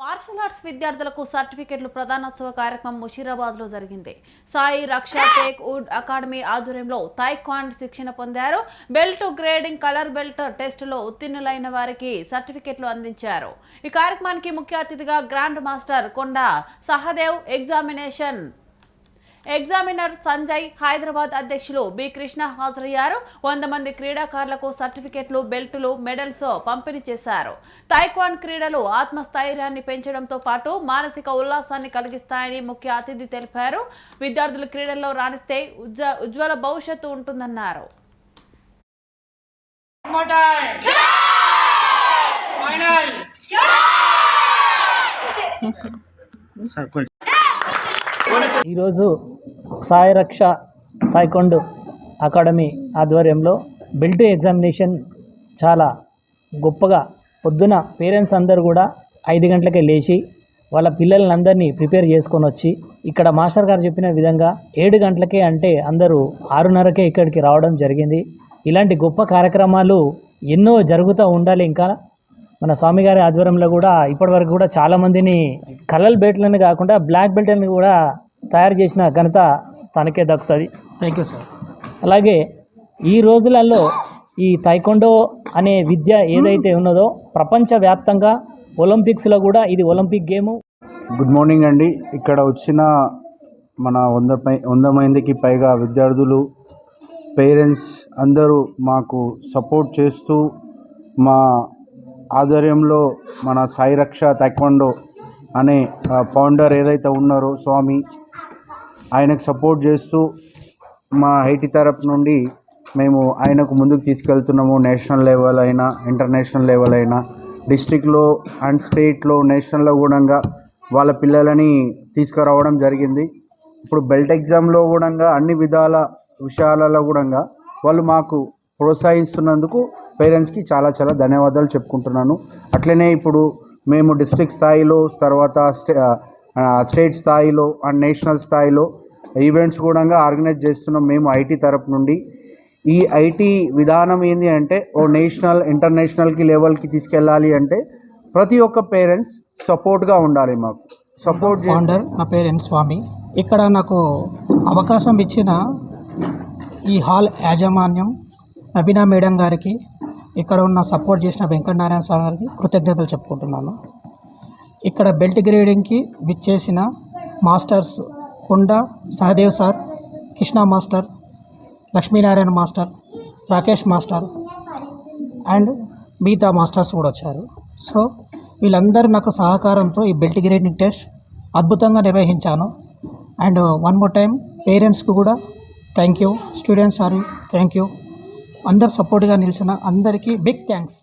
Martial arts విద్యార్థులకు సర్టిఫికెట్లు ప్రధానోత్సవ కార్యక్రమం ముషీరాబాద్లో జరిగింది. సాయి రక్ష టేక్ వుడ్ అకాడమీ ఆధ్వర్యంలో తాయిక్వాండ్ శిక్షణ పొందారు. బెల్ట్ గ్రేడింగ్ కలర్ బెల్ట్ టెస్టులో ఉత్తీర్ణులైన వారికి సర్టిఫికెట్లు అందించారు. ఈ కార్యక్రమానికి ముఖ్య అతిథిగా grand master Konda Sahadev examination examiner Sanjay Hyderabad అధ్యక్షులు బి కృష్ణ హాజరయ్యారు. వంద మంది క్రీడాకారులకు సర్టిఫికెట్లు బెల్టులు మెడల్స్ పంపిణీ చేశారు. తైక్వాన్ క్రీడలు ఆత్మస్థైర్యాన్ని పెంచడంతో పాటు మానసిక ఉల్లాసాన్ని కలిగిస్తాయని ముఖ్య అతిథి తెలిపారు. విద్యార్థులు క్రీడల్లో రాణిస్తే ఉజ్జ- ఉజ్వల భవిష్యత్తు ఉంటుందన్నారు. Final. ఈరోజు సాయి రక్ష అకాడమీ ఆధ్వర్యంలో బెల్ట్ ఎగ్జామినేషన్ చాలా గొప్పగా పొద్దున పేరెంట్స్ అందరూ కూడా ఐదు గంటలకే లేచి వాళ్ళ పిల్లలందరినీ ప్రిపేర్ చేసుకొని వచ్చి ఇక్కడ మాస్టర్ గారు చెప్పిన విధంగా ఏడు గంటలకే అంటే అందరూ ఆరున్నరకే ఇక్కడికి రావడం జరిగింది. ఇలాంటి గొప్ప కార్యక్రమాలు ఎన్నో జరుగుతూ ఉండాలి ఇంకా. మన స్వామి గారి ఆధ్వర్యంలో కూడా ఇప్పటివరకు కూడా చాలా మందిని కలర్ బెల్ట్లని కాకుండా బ్లాక్ బెల్ట్లని కూడా తయారు చేసిన ఘనత తనకే దక్కుతుంది. థ్యాంక్ యూ సార్ అలాగే ఈ రోజులలో ఈ తైకొండో అనే విద్య ఏదైతే ఉన్నదో ప్రపంచవ్యాప్తంగా ఒలింపిక్స్లో కూడా ఇది ఒలింపిక్ గేము. గుడ్ మార్నింగ్ అండి. ఇక్కడ వచ్చిన మన వంద పై వంద మందికి పైగా విద్యార్థులు పేరెంట్స్ అందరూ మాకు సపోర్ట్ చేస్తూ మా ఆధ్వర్యంలో మన సాయి రక్ష అనే ఫౌండర్ ఏదైతే ఉన్నారో స్వామి ఆయనకు సపోర్ట్ చేస్తూ మా ఐటీ తరపు నుండి మేము ఆయనకు ముందుకు తీసుకెళ్తున్నాము. నేషనల్ లెవెల్ అయినా ఇంటర్నేషనల్ లెవెల్ అయినా డిస్టిక్లో అండ్ స్టేట్లో నేషనల్లో కూడా వాళ్ళ పిల్లలని తీసుకురావడం జరిగింది. ఇప్పుడు బెల్ట్ ఎగ్జామ్లో కూడా అన్ని విధాల విషయాలలో కూడా వాళ్ళు మాకు ప్రోత్సహిస్తున్నందుకు పేరెంట్స్కి చాలా చాలా ధన్యవాదాలు చెప్పుకుంటున్నాను. అట్లనే ఇప్పుడు మేము డిస్ట్రిక్ట్ స్థాయిలో తర్వాత స్టే స్టేట్ స్థాయిలో అండ్ నేషనల్ స్థాయిలో ఈవెంట్స్ కూడా ఆర్గనైజ్ చేస్తున్నాం మేము ఐటీ తరపు నుండి. ఈ ఐటీ విధానం ఏంటి అంటే ఓ నేషనల్ ఇంటర్నేషనల్కి లెవెల్కి తీసుకెళ్ళాలి అంటే ప్రతి ఒక్క పేరెంట్స్ సపోర్ట్గా ఉండాలి మాకు. సపోర్ట్ చేస్తే ఫౌండర్ నా పేరెంట్స్ స్వామి. ఇక్కడ నాకు అవకాశం ఇచ్చిన ఈ హాల్ యాజమాన్యం నవీనా మేడం గారికి ఇక్కడ ఉన్న సపోర్ట్ చేసిన వెంకటనారాయణ సార్ గారికి కృతజ్ఞతలు చెప్పుకుంటున్నాను. ఇక్కడ బెల్ట్ గ్రేడింగ్కి విచ్చేసిన masters Konda Sahadev sir Krishna master Lakshminarayana master Rakesh master and మిగతా మాస్టర్స్ కూడా వచ్చారు. సో వీళ్ళందరూ నాకు సహకారంతో ఈ బెల్ట్ గ్రేడింగ్ టెస్ట్ అద్భుతంగా నిర్వహించాను. అండ్ వన్ మోర్ టైం పేరెంట్స్కి కూడా thank you. Students sir thank you. అందరు సపోర్ట్గా నిలిచిన అందరికీ బిగ్ థ్యాంక్స్